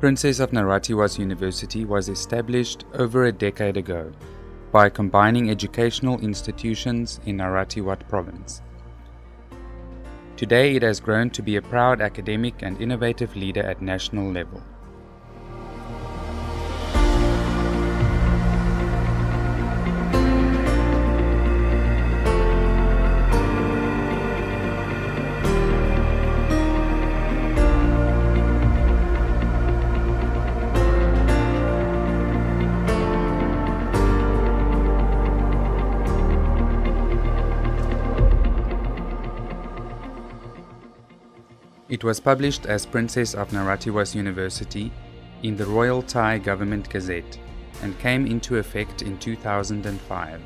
Princess of Naratiwas University was established over a decade ago by combining educational institutions in Naratiwat province. Today it has grown to be a proud academic and innovative leader at national level. It was published as Princess of Naratiwas University in the Royal Thai Government Gazette and came into effect in 2005.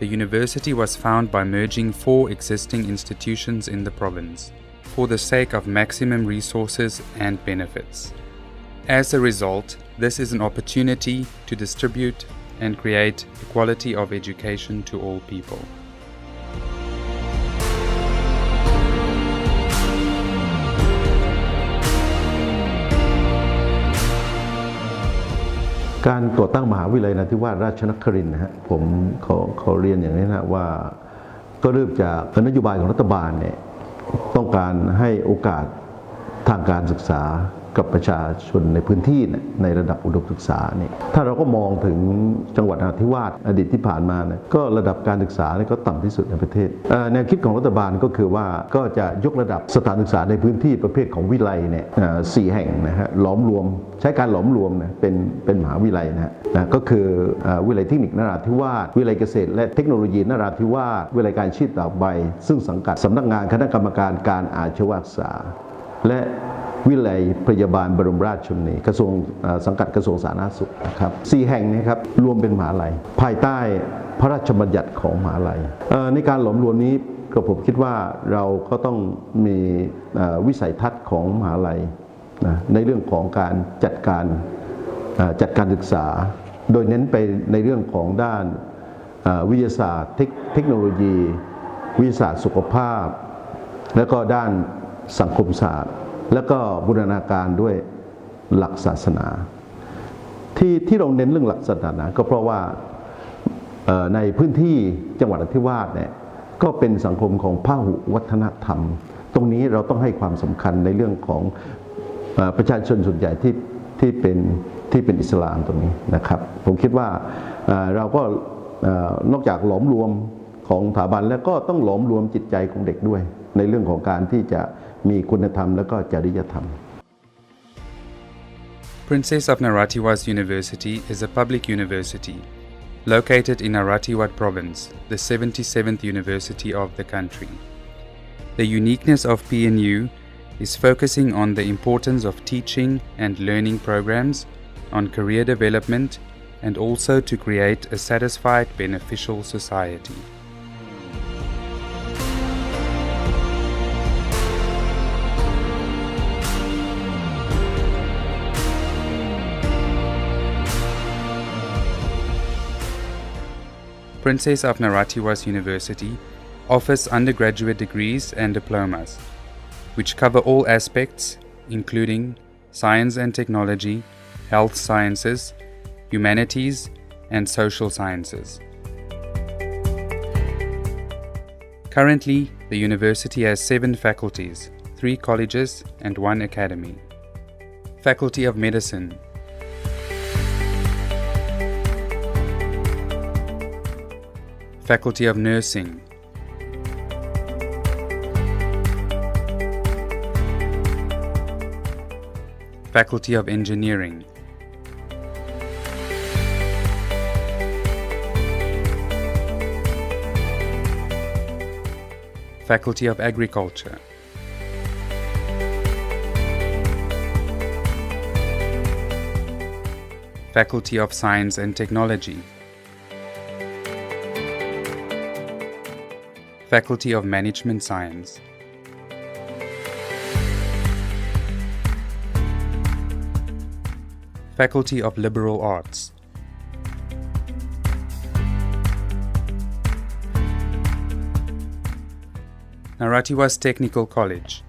The university was found by merging four existing institutions in the province for the sake of maximum resources and benefits. As a result, this is an opportunity to distribute and create equality of education to all people. การก่อตั้งมหาวิทยาลัยนราธิวาสราชนครินทร์นะฮะผมขอขอเรียนอย่างนี้นะว่าก็เริ่มจากนโยบายของรัฐบาลเนี่ยต้องการให้โอกาสทางการศึกษา กับประชาชนในพื้นที่ในระดับอุดมศึกษาเนี่ยถ้าเราก็มองถึงจังหวัดนราธิวาสอดีตที่ผ่านมาเนี่ยก็ระดับการศึกษาเนี่ยก็ต่ำที่สุดในประเทศแนวคิดของรัฐบาลก็คือว่าก็จะยกระดับสถานศึกษาในพื้นที่ประเภทของวิไลเนี่ยสี่แห่งนะฮะหลอมรวม ใช้การหลอมรวมนะเป็นเป็นมหาวิทยาลัยนะฮะนะก็คืออวิทยาลัยเทคนิคนราธิวาสวิทยาลัยเกษตร และเทคโนโลยีนราธิวาสวิทยาลัยการชีพตากใบ ซึ่งสังกัดสำนักงานคณะกรรมการการอาชีวศึกษาและ วิเลยพยาบาลบรมราชชนนีกระทรวงสังกัดกระทรวงสาธารณสุขนะครับสี่แห่งนี้ครับรวมเป็นมหาลัย ภายใต้พระราชบัญญัติของมหาลัยในการหลอมรวมนี้ก็ผมคิดว่าเราก็ต้องมีวิสัยทัศน์ของมหาลัยนะในเรื่องของการจัดการจัดการศึกษา โดยเน้นไปในเรื่องของด้านวิทยาศาสตร์เทคโนโลยี วิทยาศาสตร์สุขภาพ แล้วก็ด้านสังคมศาสตร์ แล้วก็บูรณาการด้วยหลักศาสนา ที่ที่เราเน้นเรื่องหลักศาสนา ก็เพราะว่าในพื้นที่จังหวัดนราธิวาสเนี่ยก็เป็นสังคมของพหุวัฒนธรรม ตรงนี้เราต้องให้ความสำคัญในเรื่องของประชาชนส่วนใหญ่ที่ที่เป็นที่เป็นอิสลามตรงนี้นะครับ ผมคิดว่าเราก็นอกจากหลอมรวมของสถาบันแล้วก็ต้องหลอมรวมจิตใจของเด็กด้วย ในเรื่องของการที่จะ มีคุณธรรมและก็จริยธรรม Princess of Naratiwas University is a public university located in Naratiwat province, the 77th university of the country. The uniqueness of PNU is focusing on the importance of teaching and learning programs, on career development, and also to create a satisfied, beneficial society. Princess of Naratiwas University offers undergraduate degrees and diplomas, which cover all aspects, including science and technology, health sciences, humanities, and social sciences. Currently, the university has seven faculties, three colleges, and one academy. Faculty of Medicine, Faculty of Nursing, Faculty of Engineering, Faculty of Agriculture, Faculty of Science and Technology, Faculty of Management Science. Faculty of Liberal Arts. Naratiwas Technical College.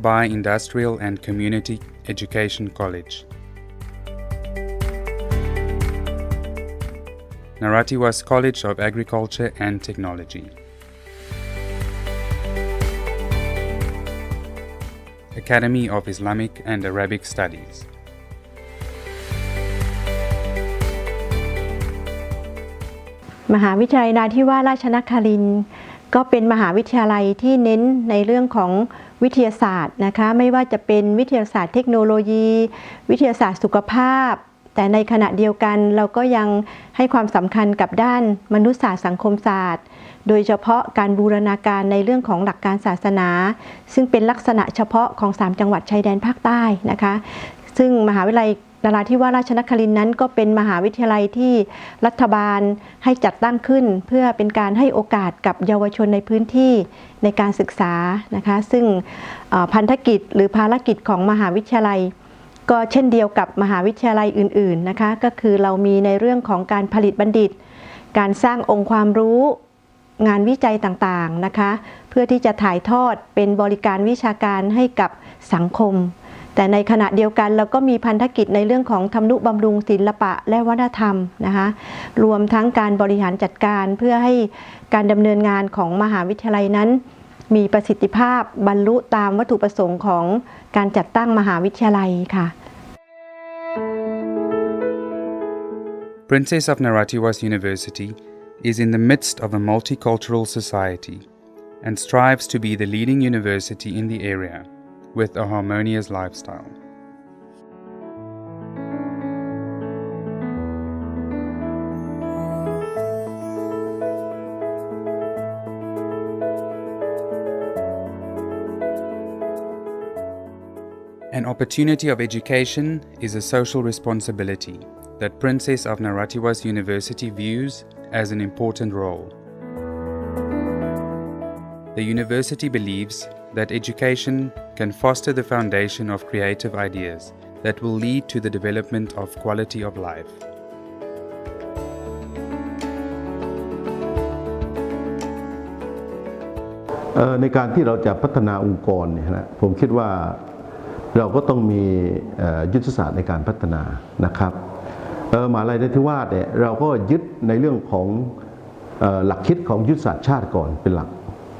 By Industrial and Community Education College. Naratiwas College of Agriculture and Technology. Academy of Islamic and Arabic Studies. มหาวิทยาลัยนาทิวาสราชนครินทร์ก็เป็นมหาวิทยาลัยที่เน้นในเรื่องของวิทยาศาสตร์นะคะไม่ว่าจะเป็นวิทยาศาสตร์เทคโนโลยี วิทยาศาสตร์สุขภาพ แต่ในขณะเดียวกันเราก็ยังให้ความสำคัญกับด้านมนุษยศาสตร์สังคมศาสตร์ โดยเฉพาะการบูรณาการในเรื่องของหลักการศาสนา ซึ่งเป็นลักษณะเฉพาะของ 3 จังหวัดชายแดนภาคใต้นะคะ ซึ่งมหาวิทยาลัยนราธิวาสราชนครินทร์นั้นก็เป็นมหาวิทยาลัยที่รัฐบาลให้จัดตั้งขึ้น เพื่อเป็นการให้โอกาสกับเยาวชนในพื้นที่ในการศึกษานะคะ ซึ่งพันธกิจหรือภารกิจของมหาวิทยาลัย ก็เช่นเดียวกับมหาวิทยาลัยอื่นๆนะคะ ก็คือเรามีในเรื่องของการผลิตบัณฑิต การสร้างองค์ความรู้งานวิจัยต่างๆนะคะ เพื่อที่จะถ่ายทอดเป็นบริการวิชาการให้กับสังคม แต่ในขณะเดียวกันเราก็มีพันธกิจในเรื่องของทำนุบำรุงศิลปะและวัฒนธรรมนะคะรวมทั้งการบริหารจัดการเพื่อให้การดำเนินงานของมหาวิทยาลัยนั้น มีประสิทธิภาพบรรลุตามวัตถุประสงค์ของการจัดตั้งมหาวิทยาลัยค่ะ Princess of Narathiwa's University is in the midst of a multicultural society and strives to be the leading university in the area with a harmonious lifestyle. An opportunity of education is a social responsibility that Princess of Naratiwas University views as an important role. The university believes that education can foster the foundation of creative ideas that will lead to the development of quality of life. เอ่อในการที่เราจะพัฒนาองค์กรเนี่ยนะผมคิดว่า เราก็ต้องมียุทธศาสตร์ในการพัฒนานะครับหมหาลัยนทิวาสเนี่ยเราก็ยึดในเรื่องของหลักคิดของยุทธศาสตร์ชาติก่อนเป็นหลัก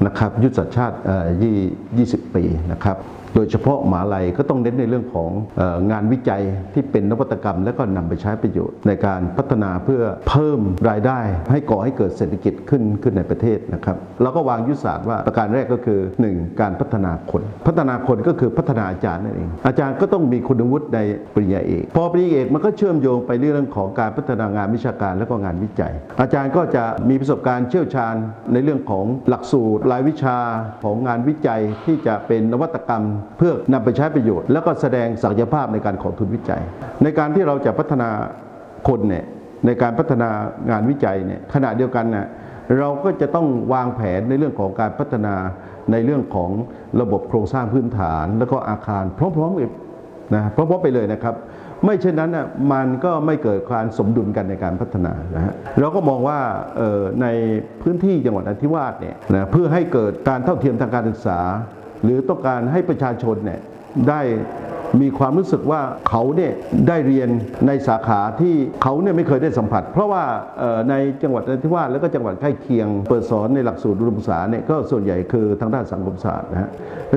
นะครับยุทธศาสตร์ชาติยี่20 ปีนะครับ โดยเฉพาะหมาลัยก็ต้องเน้นในเรื่องของอองานวิจัยที่เป็นนวัตกรรม และก็นำไปใช้ประโยชน์ ในการพัฒนาเพื่อเพิ่มรายได้ ให้ก่อให้เกิดเศรษฐกิจขึ้นขึ้นในประเทศนะครับเราก็วางยุทธศาสตร์ว่าประการแรกก็คือ 1. การพัฒนาคน พัฒนาคนก็คือพัฒนาอาจารย์นั่นเอง อาจารย์ก็ต้องมีคุณวุฒิในปริญญาเอกพอปริญญาเอกมันก็เชื่อมโยงไปเรื่องของการพัฒนางานวิชาการและก็งานวิจัย อาจารย์ก็จะมีประสบการณ์เชี่ยวชาญในเรื่องของหลักสูตรรายวิชาของงานวิจัยที่จะเป็นนวัตกรรมเพื่อนำไปใช้ประโยชน์ แล้วก็แสดงศักยภาพในการขอทุนวิจัย ในการที่เราจะพัฒนาคนเนี่ยในการพัฒนางานวิจัยเนี่ยขณะเดียวกันน่ะเราก็จะต้องวางแผนในเรื่องของการพัฒนาในเรื่องของระบบโครงสร้างพื้นฐาน แล้วก็อาคารพร้อมๆกันนะพร้อมๆไปเลยนะครับ ไม่เช่นนั้นน่ะมันก็ไม่เกิดการสมดุลกันในการพัฒนานะฮะเราก็มองว่าในพื้นที่จังหวัดนราธิวาสเนี่ยนะเพื่อให้เกิดการเท่าเทียมทางการศึกษา หรือต้องการให้ประชาชนเนี่ยได้มีความรู้สึกว่าเขาเนี่ยได้เรียนในสาขาที่เขาเนี่ยไม่เคยได้สัมผัส เพราะว่าในจังหวัดนราธิวาสแล้วก็จังหวัดใกล้เคียง เปิดสอนในหลักสูตรอุดมศึกษาเนี่ยก็ส่วนใหญ่คือทางด้านสังคมศาสตร์นะฮะ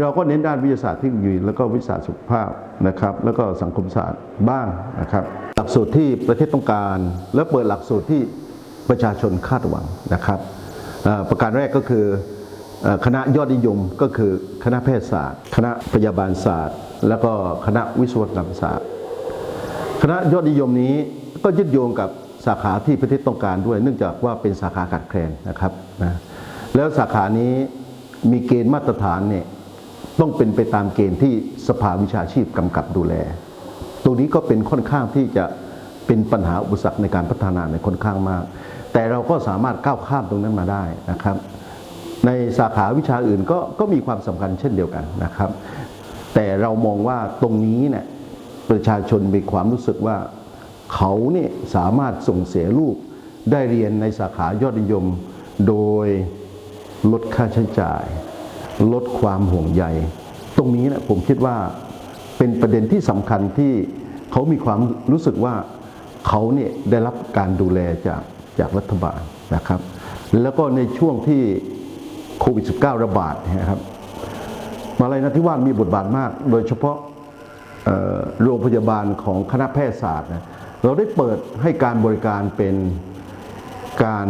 เราก็เน้นด้านวิทยาศาสตร์ที่อยู่แล้วก็วิทยาศาสตร์สุขภาพนะครับ แล้วก็สังคมศาสตร์บ้างนะครับ หลักสูตรที่ประเทศต้องการ แล้วเปิดหลักสูตรที่ประชาชนคาดหวังนะครับประการแรกก็คือ คณะยอดนิยมก็คือคณะแพทยศาสตร์ คณะพยาบาลศาสตร์ แล้วก็คณะวิศวกรรมศาสตร์ คณะยอดนิยมนี้ก็ยึดโยงกับสาขาที่ประเทศต้องการด้วย เนื่องจากว่าเป็นสาขาขาดแคลนนะครับนะแล้วสาขานี้มีเกณฑ์มาตรฐานเนี่ยต้องเป็นไปตามเกณฑ์ที่สภาวิชาชีพกำกับดูแลตรงนี้ก็เป็นค่อนข้างที่จะเป็นปัญหาอุปสรรคในการพัฒนาในค่อนข้างมาก แต่เราก็สามารถก้าวข้ามตรงนั้นมาได้นะครับ ในสาขาวิชาอื่นก็ก็มีความสำคัญเช่นเดียวกันนะครับ แต่เรามองว่าตรงนี้เนี่ยประชาชนมีความรู้สึกว่าเขาเนี่ยสามารถส่งเสียลูกได้เรียนในสาขายอดนิยม โดยลดค่าใช้จ่าย ลดความห่วงใย ตรงนี้นะผมคิดว่าเป็นประเด็นที่สำคัญที่เขามีความรู้สึกว่าเขาเนี่ยได้รับการดูแลจากจากรัฐบาลนะครับ แล้วก็ในช่วงที่ โควิด -19 ระบาดนะครับมาลัยนทิวาสมีบทบาทมาก โดยเฉพาะโรงพยาบาลของคณะแพทยศาสตร์นะเราได้เปิดให้การบริการเป็นการ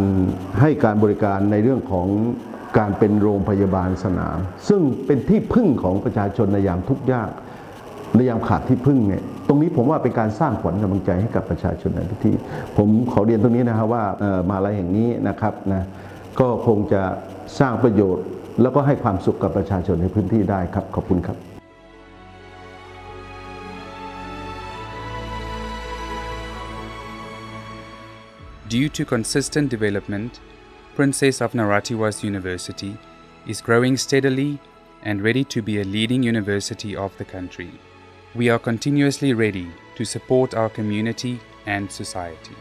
ให้การบริการในเรื่องของการเป็นโรงพยาบาลสนาม ซึ่งเป็นที่พึ่งของประชาชนในยามทุกข์ยากในยามขาดที่พึ่งเนี่ยตรงนี้ผมว่าเป็นการสร้างขวัญกำลังใจให้กับประชาชนในพื้นที่ ผมขอเรียนตรงนี้นะครับว่ามหาลัยแห่งนี้นะครับนะก็คงจะ Due to consistent development, Princess of Naratiwa's university is growing steadily and ready to be a leading university of the country. We are continuously ready to support our community and society.